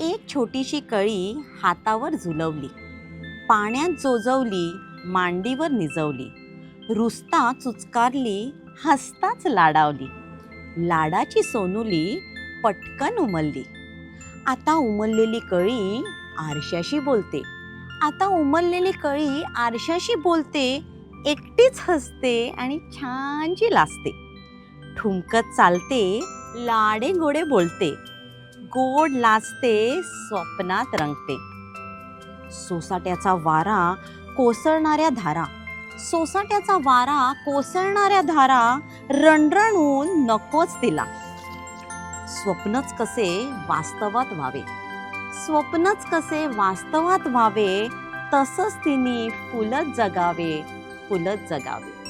एक छोटीशी कळी हातावर झुलवली पाण्यात जोजवली मांडीवर निजवली. रुसता चुचकारली हसताच लाडावली. लाडाची सोनुली पटकन उमलली. आता उमललेली कळी आरशाशी बोलते. आता उमललेली कळी आरशाशी बोलते एकटीच हसते आणि छानशी लाजते. ठुमकत चालते लाडे गोडे बोलते. गोड लाजते स्वप्नात रंगते. सोसाट्याचा वारा कोसळणाऱ्या धारा. सोसाट्याचा वारा कोसळणाऱ्या धारा रणरणून नकोच तिला स्वप्नच कसे वास्तवात व्हावे. स्वप्नच कसे वास्तवात व्हावे तसंच तिने फुलत जगावे फुलत जगावे.